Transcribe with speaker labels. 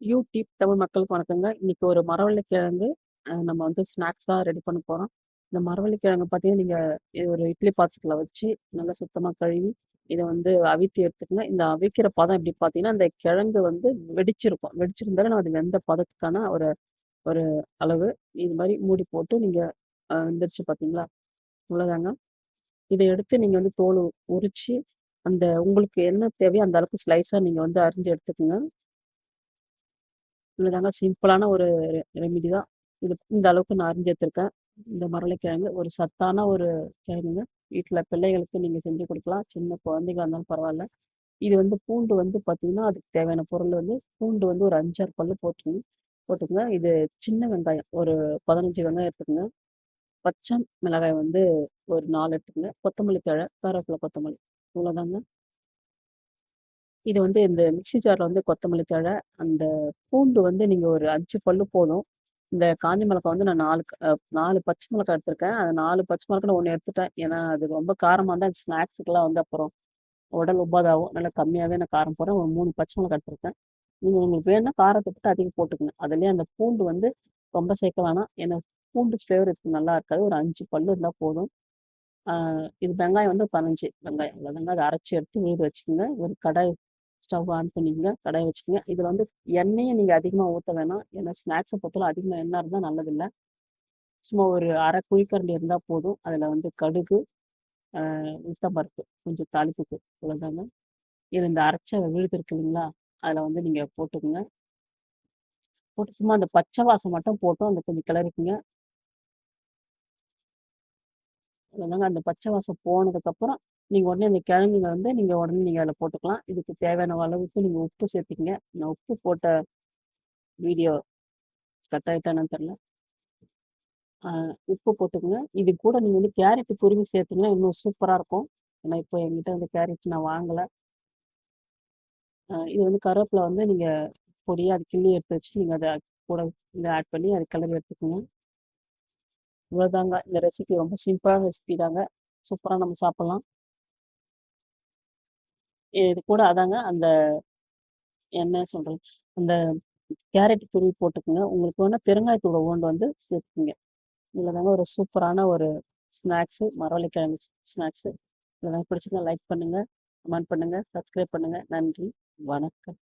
Speaker 1: YouTube Tamil மக்களுக்கு வணக்கங்க. இன்னைக்கு ஒரு மரவள்ளிக்கிழங்கு நம்ம வந்து ஸ்நாக்ஸ் தான் ரெடி பண்ண போறோம். இந்த மரவள்ளிக்கிழங்கு பார்த்தீங்கன்னா, நீங்க இது ஒரு இட்லி பாத்திரத்துல வச்சு நல்லா சுத்தமா கழுவி, இதை வந்து அவித்து எடுத்துக்கங்க. இந்த அவிக்கிற பதம் எப்படி பார்த்தீங்கன்னா, அந்த கிழங்கு வந்து வெடிச்சிருக்கும். வெடிச்சிருந்தாலும் அது வெந்த பதத்துக்கான ஒரு ஒரு அளவு. இது மாதிரி மூடி போட்டு நீங்க வந்துருச்சு பார்த்தீங்களா? இவ்வளோதாங்க. இதை எடுத்து நீங்க வந்து தோல் உரிச்சு, அந்த உங்களுக்கு என்ன தேவையோ அந்த அளவுக்கு ஸ்லைஸா நீங்க வந்து அரிஞ்சு எடுத்துக்கோங்க இவ்வளோதாங்க சிம்பிளான ஒரு ரெமிடி தான். இது இந்த அளவுக்கு நான் அரிஞ்சு எடுத்துருக்கேன். இந்த மரளைக்கிழங்கு ஒரு சத்தான ஒரு கிழங்குங்க. வீட்டில் பிள்ளைகளுக்கு நீங்கள் செஞ்சு கொடுக்கலாம் சின்ன குழந்தைங்க இருந்தாலும் பரவாயில்ல இது வந்து பூண்டு வந்து பார்த்தீங்கன்னா, அதுக்கு தேவையான பொருள் வந்து பூண்டு வந்து ஒரு 5, 6 பல்லு போட்டுக்கோங்க இது சின்ன வெங்காயம் ஒரு 15 வெங்காயம் எடுத்துக்கோங்க பச்சை மிளகாய் வந்து ஒரு நாலு எடுத்துக்கோங்க கொத்தமல்லி தழை, கருவேப்பில, கொத்தமல்லி இவ்வளோதாங்க. இது வந்து இந்த மிக்ஸி ஜார்ல வந்து கொத்தமல்லி தழை, அந்த பூண்டு வந்து நீங்கள் ஒரு அஞ்சு பல்லு போதும். இந்த காஞ்ச மிளகா வந்து நான் நாலு நாலு பச்சை மிளகா எடுத்திருக்கேன். அந்த நாலு பச்சை மிளகா ஒன்று எடுத்துட்டேன். ஏன்னா, அது ரொம்ப காரமாக இருந்தால் ஸ்நாக்ஸுக்குலாம் வந்து அப்புறம் உடல் உபாதாகும். நல்லா கம்மியாகவே நான் காரம் போகிறேன் ஒரு மூணு பச்சை மிளகா எடுத்திருக்கேன். நீங்கள் உங்களுக்கு வேணும்னா காரத்தை விட்டு அதிகம் போட்டுக்கங்க. அதுலேயே அந்த பூண்டு வந்து ரொம்ப சேர்க்க வேணாம். ஏன்னா பூண்டு ஃப்ளேவர் இதுக்கு நல்லா இருக்காது. ஒரு அஞ்சு பல்லு இருந்தால் போதும். இது வெங்காயம் வந்து 15 வெங்காயம் அவ்வளோதாங்க. அதை அரைச்சி எடுத்து நீர் வச்சுக்கோங்க ஒரு கடாய் ஸ்டவ் ஆன் பண்ணிக்கங்க. கடாய் வச்சுக்கோங்க இதில் வந்து எண்ணெயை நீங்கள் அதிகமாக ஊற்ற வேணாம். ஏன்னா ஸ்நாக்ஸை பொறுத்தவரை அதிகமாக எண்ணெய் இருந்தால் நல்லதில்லை சும்மா ஒரு அரை குழிக்கரண்டி இருந்தால் போதும். அதில் வந்து கடுகு, அ பருப்பு கொஞ்சம் தாளிப்புக்கு இவ்வளோதாங்க. இது இந்த அரைச்ச விழுது இருக்கு இல்லைங்களா? அதில் வந்து நீங்கள் போட்டுக்கோங்க போட்டு சும்மா அந்த பச்சை வாசம் மட்டும் போட்டு அந்த கொஞ்சம் கிளறிக்குங்க அவ்வளோதாங்க. அந்த பச்சை வாசம் போனதுக்கப்புறம், நீங்கள் உடனே அந்த கிழங்குங்க வந்து நீங்கள் உடனே நீங்கள் அதில் போட்டுக்கலாம். இதுக்கு தேவையான அளவுக்கு நீங்கள் உப்பு சேர்த்திங்க நான் உப்பு போட்ட வீடியோ கட் ஆயிட்டா தெரில உப்பு போட்டுக்கோங்க இது கூட நீங்கள் வந்து கேரட் துருவி சேர்த்தீங்கன்னா, இன்னும் சூப்பராக இருக்கும். ஏன்னா இப்போ எங்கிட்ட வந்து கேரட் நான் வாங்கலை இது வந்து கருவேப்பிலை வந்து நீங்கள் பொடியாக அது கிள்ளி எடுத்து வச்சு, நீங்கள் அதை கூட இதை ஆட் பண்ணி அத கிளறி எடுத்துக்கோங்க இவ்வளோதாங்க. இந்த ரெசிபி ரொம்ப சிம்பிளான ரெசிபி தாங்க. சூப்பராக நம்ம சாப்பிட்லாம் இது கூட அதாங்க அந்த என்ன சொல்றது? அந்த கேரட் துருவி போட்டுக்கோங்க உங்களுக்கு வேணா பெருங்காயத்தூள் உருண்ட வந்து சேர்த்துக்கங்க. இவ்வளோதாங்க ஒரு சூப்பரான ஒரு ஸ்நாக்ஸு மரவள்ளிக்கிழங்கு ஸ்நாக்ஸு. இதெல்லாம் பிடிச்சிருந்தா லைக் பண்ணுங்க, கமெண்ட் பண்ணுங்க, சப்ஸ்கிரைப் பண்ணுங்க. நன்றி, வணக்கம்.